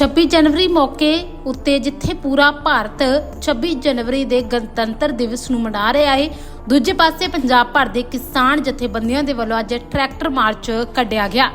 26 ਜਨਵਰੀ ਮੌਕੇ ਉੱਤੇ ਜਿੱਥੇ ਪੂਰਾ ਭਾਰਤ 26 ਜਨਵਰੀ ਦੇ ਗਣਤੰਤਰ ਦਿਵਸ ਨੂੰ ਮਨਾ ਰਿਹਾ ਹੈ ਦੂਜੇ ਪਾਸੇ ਪੰਜਾਬ ਭਰ ਦੇ ਕਿਸਾਨ ਜਥੇਬੰਦੀਆਂ ਦੇ ਵੱਲੋਂ ਅੱਜ ਟਰੈਕਟਰ ਮਾਰਚ ਕੱਢਿਆ ਗਿਆ।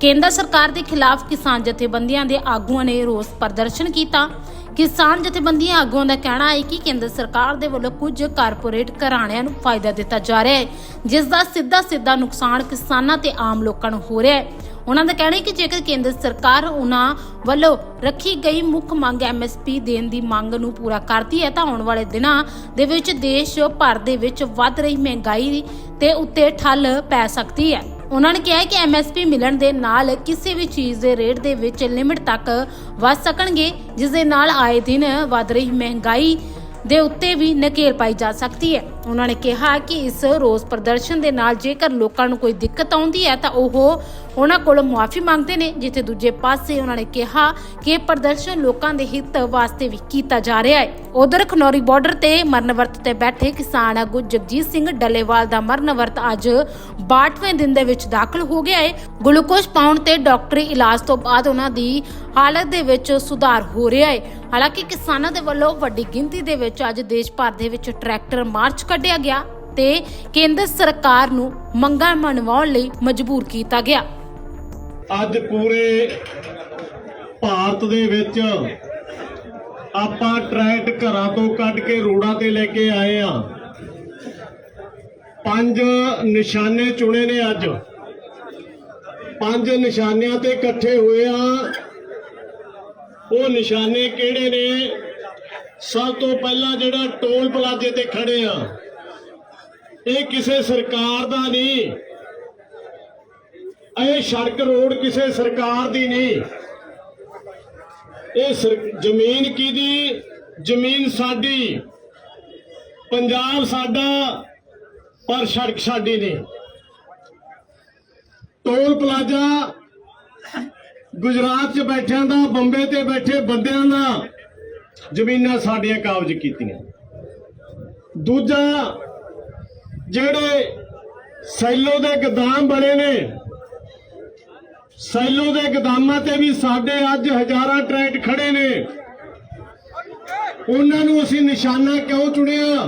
ਕੇਂਦਰ ਸਰਕਾਰ ਦੇ ਖਿਲਾਫ ਕਿਸਾਨ ਜਥੇਬੰਦੀਆਂ ਦੇ ਆਗੂਆਂ ਨੇ ਰੋਸ ਪ੍ਰਦਰਸ਼ਨ ਕੀਤਾ। ਕਿਸਾਨ ਜਥੇਬੰਦੀਆਂ ਆਗੂਆਂ ਦਾ ਕਹਿਣਾ ਹੈ ਕਿ ਕੇਂਦਰ ਸਰਕਾਰ ਦੇ ਵੱਲੋਂ ਕੁਝ ਕਾਰਪੋਰੇਟ ਘਰਾਣਿਆਂ ਨੂੰ ਫਾਇਦਾ ਦਿੱਤਾ ਜਾ ਰਿਹਾ ਹੈ, ਜਿਸ ਦਾ ਸਿੱਧਾ ਸਿੱਧਾ ਨੁਕਸਾਨ ਕਿਸਾਨਾਂ ਤੇ ਆਮ ਲੋਕਾਂ ਨੂੰ ਹੋ ਰਿਹਾ ਹੈ। ਉਹਨਾਂ ਦਾ ਕਹਿਣਾ ਹੈ ਕਿ ਜੇਕਰ ਕੇਂਦਰ ਸਰਕਾਰ ਉਹਨਾਂ ਵੱਲੋਂ ਰੱਖੀ ਗਈ ਮੁੱਖ ਮੰਗ ਐਮਐਸਪੀ ਦੇਣ ਦੀ ਮੰਗ ਨੂੰ ਪੂਰਾ ਕਰਦੀ ਹੈ, ਤਾਂ ਆਉਣ ਵਾਲੇ ਦਿਨਾਂ ਦੇ ਵਿੱਚ ਦੇਸ਼ ਭਰ ਦੇ ਵਿੱਚ ਵੱਧ ਰਹੀ ਮਹਿੰਗਾਈ ਤੇ ਉੱਤੇ ਠੱਲ ਪੈ ਸਕਦੀ ਹੈ। ਉਹਨਾਂ ਨੇ ਕਿਹਾ ਹੈ ਕਿ ਐਮਐਸਪੀ ਮਿਲਣ ਦੇ ਨਾਲ ਕਿਸੇ ਵੀ ਚੀਜ਼ ਦੇ ਰੇਟ ਦੇ ਵਿੱਚ ਲਿਮਿਟ ਤੱਕ ਵੱਧ ਸਕਣਗੇ, ਜਿਸ ਦੇ ਨਾਲ ਆਏ ਦਿਨ ਵੱਧ ਰਹੀ ਮਹਿੰਗਾਈ ਦੇ ਉੱਤੇ ਵੀ ਨਕੇਲ ਪਾਈ ਜਾ ਸਕਦੀ ਹੈ। ਉਹਨਾਂ ਨੇ ਕਿਹਾ ਕਿ ਇਸ ਰੋਸ ਪ੍ਰਦਰਸ਼ਨ ਦੇ ਨਾਲ ਜੇਕਰ ਲੋਕਾਂ ਨੂੰ ਕੋਈ ਦਿੱਕਤ ਆਉਂਦੀ ਹੈ ਤਾਂ ਉਹ ਉਹਨਾਂ ਕੋਲ ਮੁਆਫੀ ਮੰਗਦੇ ਨੇ, ਜਿੱਥੇ ਦੂਜੇ ਪਾਸੇ ਉਹਨਾਂ ਨੇ ਕਿਹਾ ਕਿ ਇਹ ਪ੍ਰਦਰਸ਼ਨ ਲੋਕਾਂ ਦੇ ਹਿੱਤ ਵਾਸਤੇ ਵੀ ਕੀਤਾ ਜਾ ਰਿਹਾ ਹੈ। ਉਧਰ ਖਨੌਰੀ ਬਾਰਡਰ ਤੇ ਮਰਨ ਤੇ ਬੈਠੇ ਕਿਸਾਨ ਆਗੂ ਜਗਜੀਤ ਸਿੰਘ ਡੱਲੇਵਾਲ ਦਾ ਮਰਨ ਵਰਤ ਅੱਜ 62ਵੇਂ ਦਿਨ ਦੇ ਵਿੱਚ ਦਾਖਲ ਹੋ ਗਿਆ ਹੈ। ਗਲੂਕੋਜ਼ ਪਾਉਣ ਤੇ ਡਾਕਟਰੀ ਇਲਾਜ ਤੋਂ ਬਾਅਦ ਉਹਨਾਂ ਦੀ ਹਾਲਤ ਦੇ ਵਿੱਚ ਸੁਧਾਰ ਹੋ ਰਿਹਾ ਹੈ। ਹਾਲਾਂਕਿ ਕਿਸਾਨਾਂ ਦੇ ਵੱਲੋਂ ਵੱਡੀ ਗਿਣਤੀ ਦੇ ਵਿੱਚ ਅੱਜ ਦੇਸ਼ ਭਰ ਦੇ ਵਿੱਚ ਟਰੈਕਟਰ ਮਾਰਚ ਕੱਢਿਆ ਗਿਆ ਤੇ ਕੇਂਦਰ ਸਰਕਾਰ ਨੂੰ ਮੰਗਾਂ ਮਨਵਾਉਣ ਲਈ ਮਜਬੂਰ ਕੀਤਾ ਗਿਆ। ਅੱਜ ਪੂਰੇ ਭਾਰਤ ਦੇ ਵਿੱਚ ਆਪਾਂ ਟਰੈਕਟ ਘਰਾਂ ਤੋਂ ਕੱਢ ਕੇ ਰੋਡਾਂ ਤੇ ਲੈ ਕੇ ਆਏ ਆ। ਪੰਜ ਨਿਸ਼ਾਨੇ ਚੁਣੇ ਨੇ ਅੱਜ। ਪੰਜ ਨਿਸ਼ਾਨਿਆਂ ਤੇ ਇਕੱਠੇ ਹੋਏ ਆ। ਉਹ ਨਿਸ਼ਾਨੇ ਕਿਹੜੇ ਨੇ? ਸਭ ਤੋਂ ਪਹਿਲਾਂ ਜਿਹੜਾ ਟੋਲ ਪਲਾਜ਼ੇ ਤੇ ਖੜੇ ਆ। ਇਹ ਕਿਸੇ ਸਰਕਾਰ ਦਾ ਨਹੀਂ। ਇਹ ਸੜਕ ਰੋਡ ਕਿਸੇ ਸਰਕਾਰ ਦੀ ਨਹੀਂ। ਇਹ ਸਰ- ਜ਼ਮੀਨ ਕਿਹਦੀ? ਜ਼ਮੀਨ ਸਾਡੀ। ਪੰਜਾਬ ਸਾਡਾ, ਪਰ ਸੜਕ ਸਾਡੀ ਨਹੀਂ। ਟੋਲ ਪਲਾਜ਼ਾ ਗੁਜਰਾਤ 'ਚ ਬੈਠਿਆਂ ਦਾ, ਬੰਬੇ ਤੇ ਬੈਠੇ ਬੰਦਿਆਂ ਦਾ ਜ਼ਮੀਨਾਂ ਸਾਡੀਆਂ ਕਾਬਜ਼ ਕੀਤੀਆਂ। ਦੂਜਾ ਜਿਹੜੇ ਸੈਲੋ ਦੇ ਗਦਾਮ ਬਣੇ ਨੇ, ਸੈਲੋ ਦੇ ਗਦਾਮਾਂ ਤੇ ਵੀ ਸਾਡੇ ਅੱਜ ਹਜ਼ਾਰਾਂ ਟਰੈਕਟ ਖੜੇ ਨੇ। ਉਹਨਾਂ ਨੂੰ ਅਸੀਂ ਨਿਸ਼ਾਨਾ ਕਿਉਂ ਚੁਣਿਆ?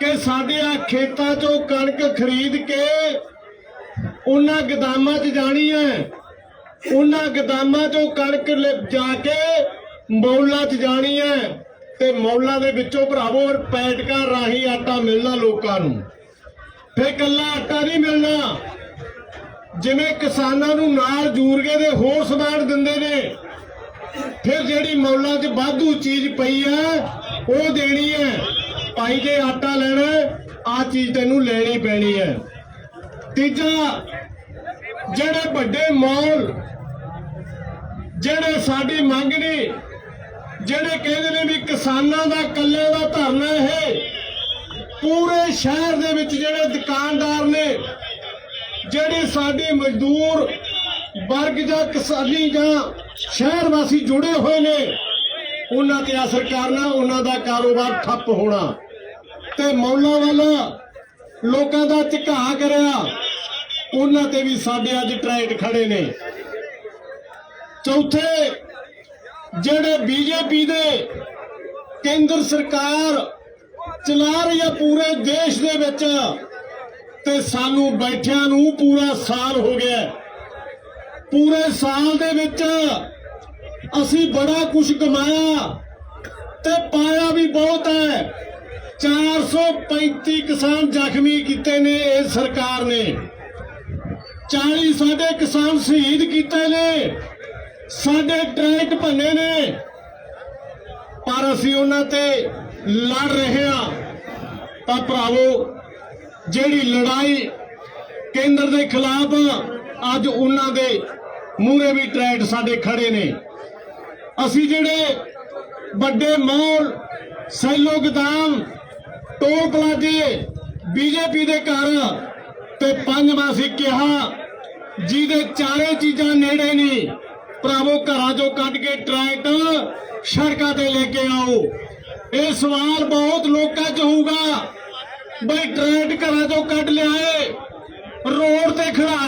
ਕਿ ਸਾਡੇ ਆ ਖੇਤਾਂ 'ਚੋਂ ਕਣਕ ਖਰੀਦ ਕੇ ਉਹਨਾਂ ਗਦਾਮਾਂ 'ਚ ਜਾਣੀ ਹੈ। ਉਹਨਾਂ ਗਦਾਮਾਂ 'ਚੋਂ ਕਣਕ ਲੈ- ਜਾ ਕੇ ਮੌਲਾਂ 'ਚ ਜਾਣੀ ਹੈ। ਤੇ ਮੌਲਾਂ ਦੇ ਵਿੱਚੋਂ ਭਰਾਵੋ ਔਰ ਪੈਟਕਾਂ ਰਾਹੀਂ ਆਟਾ ਮਿਲਣਾ ਲੋਕਾਂ ਨੂੰ। ਫੇ ਕੱਲਾ ਆਟਾ ਨਹੀਂ ਮਿਲਣਾ। ਜਿਵੇਂ ਕਿਸਾਨਾਂ ਨੂੰ ਨਾਲ ਜੂਰਗੇ ਦੇ ਹੋਰ ਸਮਾਨ ਦਿੰਦੇ ਨੇ। ਫਿਰ ਜਿਹੜੀ ਮੌਲਾਂ 'ਚ ਵਾਧੂ ਚੀਜ਼ ਪਈ ਹੈ ਉਹ ਦੇਣੀ ਹੈ ਭਾਈ ਜੇ ਆਟਾ ਲੈਣਾ, ਆ ਚੀਜ਼ ਤੈਨੂੰ ਲੈਣੀ ਪੈਣੀ ਹੈ ਤੀਜਾ, ਜਿਹੜੇ ਵੱਡੇ ਮੌਲ, ਜਿਹੜੇ ਸਾਡੀ ਮੰਗ ਨਹੀਂ ਜਿਹੜੇ ਕਹਿੰਦੇ ਨੇ ਵੀ ਕਿਸਾਨਾਂ ਦਾ ਕੱਲੇ ਦਾ ਧਰਨਾ ਇਹ, ਪੂਰੇ ਸ਼ਹਿਰ ਦੇ ਵਿੱਚ ਜਿਹੜੇ ਦੁਕਾਨਦਾਰ ਨੇ, ਜਿਹੜੇ ਸਾਡੇ ਮਜ਼ਦੂਰ ਵਰਗ ਜਾਂ ਕਿਸਾਨੀ ਜਾਂ ਸ਼ਹਿਰ ਵਾਸੀ ਜੁੜੇ ਹੋਏ ਨੇ, ਉਹਨਾਂ ਤੇ ਅਸਰ ਕਰਨਾ ਉਹਨਾਂ ਦਾ ਕਾਰੋਬਾਰ ਠੱਪ ਹੋਣਾ। ਤੇ ਮੌਲਾ ਵਾਲਾ ਲੋਕਾਂ ਦਾ ਝਕਾ ਕਰਿਆ, ਉਹਨਾਂ ਤੇ ਵੀ ਸਾਡੇ ਅੱਜ ਟਰੈਕਟ ਖੜੇ ਨੇ। ਚੌਥੇ ਜਿਹੜੇ ਬੀਜੇਪੀ ਦੇ ਕੇਂਦਰ ਸਰਕਾਰ ਚਲਾ ਰਹੀ ਹੈ ਪੂਰੇ ਦੇਸ਼ ਦੇ ਵਿੱਚ, ਤੇ ਸਾਨੂੰ ਬੈਠਿਆਂ ਨੂੰ ਪੂਰਾ ਸਾਲ ਹੋ ਗਿਆ ਪੂਰੇ ਸਾਲ ਦੇ ਵਿੱਚ ਅਸੀਂ ਬੜਾ ਕੁਝ ਕਮਾਇਆ ਤੇ ਪਾਇਆ ਵੀ ਬਹੁਤ ਹੈ। 435 ਕਿਸਾਨ ਜ਼ਖਮੀ ਕੀਤੇ ਨੇ ਇਹ ਸਰਕਾਰ ਨੇ। 40 ਸਾਡੇ ਕਿਸਾਨ ਸ਼ਹੀਦ ਕੀਤੇ ਨੇ। ਸਾਡੇ ਟਰੈਕ ਭੰਨੇ ਨੇ। ਪਰ ਅਸੀਂ ਉਹਨਾਂ ਤੇ ਲੜ ਰਹੇ ਹਾਂ। ਤਾਂ ਭਰਾਵੋ, ਜਿਹੜੀ ਲੜਾਈ ਕੇਂਦਰ ਦੇ ਖਿਲਾਫ ਅੱਜ ਉਹਨਾਂ ਦੇ ਮੂਹਰੇ ਵੀ ਟਰੈਕਟ ਸਾਡੇ ਖੜੇ ਨੇ। ਅਸੀਂ ਜਿਹੜੇ ਵੱਡੇ ਮੌਲ, ਸੈਲੋ ਗਦਾਮ ਟੋਲ ਪਲਾਜ਼ੇ ਬੀਜੇਪੀ ਦੇ ਘਰ ਤੇ ਪੰਜਵਾਂ ਅਸੀਂ ਕਿਹਾ, ਜਿਹਦੇ ਚਾਰੇ ਚੀਜ਼ਾਂ ਨੇੜੇ ਨਹੀਂ ਭਰਾਵੋ, ਘਰਾਂ ਚੋਂ ਕੱਢ ਕੇ ਟਰੈਕਟ ਸੜਕਾਂ ਤੇ ਲੈ ਕੇ ਆਓ। ਇਹ ਸਵਾਲ ਬਹੁਤ ਲੋਕਾਂ 'ਚ ਹੋਊਗਾ। ਬਈ ਟਰੈਕਟ ਘਰਾਂ ਚੋਂ ਕੱਢ ਲਿਆਏ, ਰੋਡ ਤੇ ਖੜਾ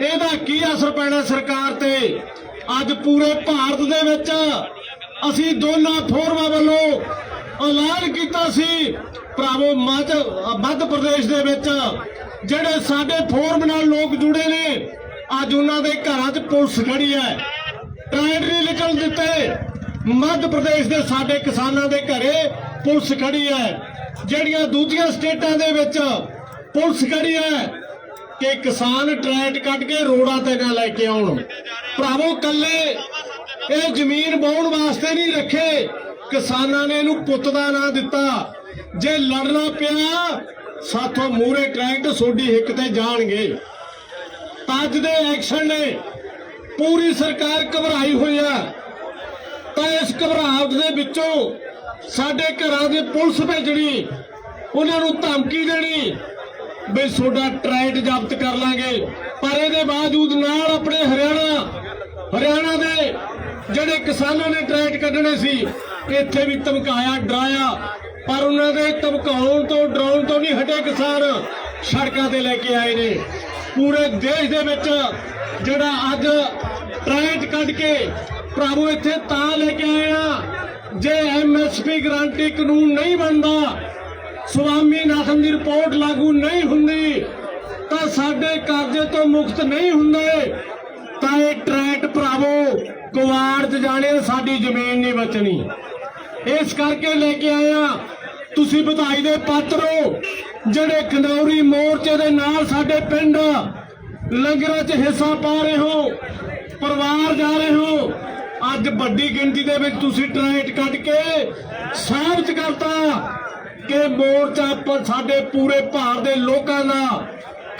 ਇਹਦਾ ਕੀ ਅਸਰ ਪੈਣਾ ਸਰਕਾਰ ਤੇ? ਅੱਜ ਪੂਰੇ ਭਾਰਤ ਦੇ ਵਿੱਚ ਅਸੀਂ ਦੋਨਾਂ ਫੋਰਮਾਂ ਵੱਲੋਂ ਐਲਾਨ ਕੀਤਾ ਸੀ। ਭਰਾਵੋ, ਮੱਧ ਮੱਧ ਪ੍ਰਦੇਸ਼ ਦੇ ਵਿੱਚ ਜਿਹੜੇ ਸਾਡੇ ਫੋਰਮ ਨਾਲ ਲੋਕ ਜੁੜੇ ਨੇ ਅੱਜ ਉਹਨਾਂ ਦੇ ਘਰਾਂ 'ਚ ਪੁਲਿਸ ਖੜੀ ਹੈ। ਟ੍ਰੈਨ ਨਹੀਂ ਨਿਕਲ ਦਿੱਤੇ। ਮੱਧ ਪ੍ਰਦੇਸ਼ ਦੇ ਸਾਡੇ ਕਿਸਾਨਾਂ ਦੇ ਘਰੇ ਪੁਲਿਸ ਖੜੀ ਹੈ। ਜਿਹੜੀਆਂ ਦੂਜੀਆਂ ਸਟੇਟਾਂ ਦੇ ਵਿੱਚ ਪੁਲਿਸ ਖੜੀ ਹੈ ਕਿ ਕਿਸਾਨ ਟਰੈਟ ਕੱਢ ਕੇ ਰੋਡਾਂ ਤੇ ਨਾ ਲੈ ਕੇ ਆਉਣ। ਭਰਾਵੋ ਕੱਲੇ ਇਹ ਜ਼ਮੀਨ ਬਾਉਣ ਵਾਸਤੇ ਨਹੀਂ ਰੱਖੇ। ਕਿਸਾਨਾਂ ਨੇ ਇਹਨੂੰ ਪੁੱਤ ਦਾ ਨਾਂ ਦਿੱਤਾ। ਜੇ ਲੜਨਾ ਪਿਆ, ਸਾਥੋਂ ਮੂਰੇ ਟਰੈਕਟ ਸੋਡੀ ਹਿੱਕ ਤੇ ਜਾਣਗੇ। ਅੱਜ ਦੇ ਐਕਸ਼ਨ ਨੇ ਪੂਰੀ ਸਰਕਾਰ ਘਬਰਾਈ ਹੋਈ ਆ। ਤਾਂ ਇਸ ਘਬਰਾਹਟ ਦੇ ਵਿੱਚੋਂ ਸਾਡੇ ਘਰਾਂ ਦੇ ਪੁਲਿਸ ਭੇਜਣੀ, ਉਹਨਾਂ ਨੂੰ ਧਮਕੀ ਦੇਣੀ, ਵੀ ਤੁਹਾਡਾ ਟਰੈਟ ਜ਼ਬਤ ਕਰ ਲਾਂਗੇ। ਪਰ ਇਹਦੇ ਬਾਵਜੂਦ ਨਾਲ ਆਪਣੇ ਹਰਿਆਣਾ ਹਰਿਆਣਾ ਦੇ ਜਿਹੜੇ ਕਿਸਾਨਾਂ ਨੇ ਟਰੈਟ ਕੱਢਣੇ ਸੀ, ਇੱਥੇ ਵੀ ਧਮਕਾਇਆ, ਡਰਾਇਆ। ਪਰ ਉਹਨਾਂ ਦੇ ਧਮਕਾਉਣ ਤੋਂ, ਡਰਾਉਣ ਤੋਂ ਨਹੀਂ ਹਟੇ ਕਿਸਾਨ, ਸੜਕਾਂ ਤੇ ਲੈ ਕੇ ਆਏ ਨੇ। ਪੂਰੇ ਦੇਸ਼ ਦੇ ਵਿੱਚ ਜਿਹੜਾ ਅੱਜ ਟਰੈਟ ਕੱਢ ਕੇ ਭਰਾਵੋ ਇੱਥੇ ਤਾਂ ਲੈ ਕੇ ਆਏ ਆ। ਜੇ ਐਮਐਸਪੀ ਗਰੰਟੀ ਕਾਨੂੰਨ ਨਹੀਂ ਬਣਦਾ ਸਵਾਮੀਨਾਥਨ ਦੀ ਰਿਪੋਰਟ ਲਾਗੂ ਨਹੀਂ ਹੁੰਦੀ, ਤਾਂ ਸਾਡੇ ਕਰਜ਼ੇ ਤੋਂ ਮੁਕਤ ਨਹੀਂ ਹੁੰਦੇ। ਤਾਂ ਇਹ ਟਰੈਟ ਭਰਾਵੋ ਕੁਵਾੜ 'ਚ ਜਾਣੇ ਸਾਡੀ ਜ਼ਮੀਨ ਨਹੀਂ ਬਚਣੀ। ਇਸ ਕਰਕੇ ਲੈ ਕੇ ਆਇਆ ਤੁਸੀਂ ਵਧਾਈ ਦੇ ਪਾਤਰ ਹੋ। ਜਿਹੜੇ ਖਨੌਰੀ ਮੋਰਚੇ ਦੇ ਨਾਲ ਸਾਡੇ ਪਿੰਡ ਲੰਗਰਾਂ 'ਚ ਹਿੱਸਾ ਪਾ ਰਹੇ ਹੋ, ਪਰਿਵਾਰ ਜਾ ਰਹੇ ਹੋ, ਅੱਜ ਵੱਡੀ ਗਿਣਤੀ ਦੇ ਵਿੱਚ ਤੁਸੀਂ ਟਰੈਟ ਕੱਢ ਕੇ ਸਾਬਤ ਕਰਤਾ ਕਿ ਮੋਰਚਾ ਪਰ ਸਾਡੇ ਪੂਰੇ ਭਾਰਤ ਦੇ ਲੋਕਾਂ ਦਾ,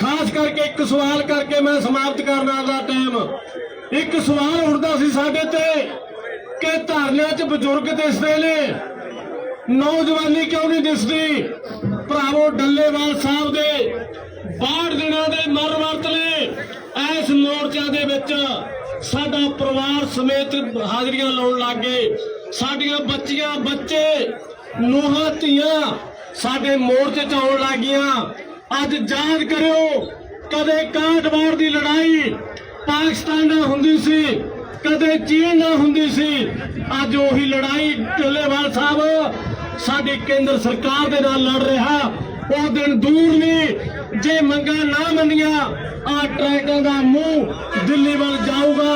ਖਾਸ ਕਰਕੇ ਇੱਕ ਸਵਾਲ ਕਰਕੇ ਮੈਂ ਸਮਾਪਤ ਕਰਨਾ ਦਾ ਟਾਈਮ। ਇੱਕ ਸਵਾਲ ਉੱਠਦਾ ਸੀ ਸਾਡੇ ਤੇ ਕਿ ਧਰਨਿਆਂ 'ਚ ਬਜ਼ੁਰਗ ਦਿਸਦੇ ਨੇ। ਨੌਜਵਾਨੀ ਕਿਉਂ ਨਹੀਂ ਦਿਸਦੀ? ਭਰਾਵੋ, ਡੱਲੇਵਾਲ ਸਾਹਿਬ ਦੇ 62 ਦਿਨਾਂ ਦੇ ਮਰ ਵਰਤ ਇਸ ਮੋਰਚਾ ਦੇ ਵਿੱਚ ਸਾਡਾ ਪਰਿਵਾਰ ਸਮੇਤ ਹਾਜ਼ਰੀਆਂ ਲਾਉਣ ਲੱਗੇ ਸਾਡੀਆਂ ਬੱਚੀਆਂ, ਬੱਚੇ, ਨੂੰਹਾਂ, ਧੀਆਂ ਸਾਡੇ ਮੋਰਚੇ 'ਚ ਆਉਣ ਲੱਗੀਆਂ ਅੱਜ ਯਾਦ ਕਰਿਓ, ਕਦੇ ਕਾਂਟਵਾੜ ਦੀ ਲੜਾਈ ਪਾਕਿਸਤਾਨ ਨਾਲ ਹੁੰਦੀ ਸੀ, ਕਦੇ ਚੀਨ ਨਾਲ ਹੁੰਦੀ ਸੀ। ਅੱਜ ਉਹੀ ਲੜਾਈ ਢਿੱਲੋਵਾਲ ਸਾਹਿਬ ਸਾਡੀ ਕੇਂਦਰ ਸਰਕਾਰ ਦੇ ਨਾਲ ਲੜ ਰਿਹਾ। ਉਹ ਦਿਨ ਦੂਰ ਨਹੀਂ ਜੇ ਮੰਗਾਂ ਨਾ ਮੰਨੀਆਂ ਆ ਟਰੈਕਾਂ ਦਾ ਮੂੰਹ ਦਿੱਲੀ ਵੱਲ ਜਾਊਗਾ।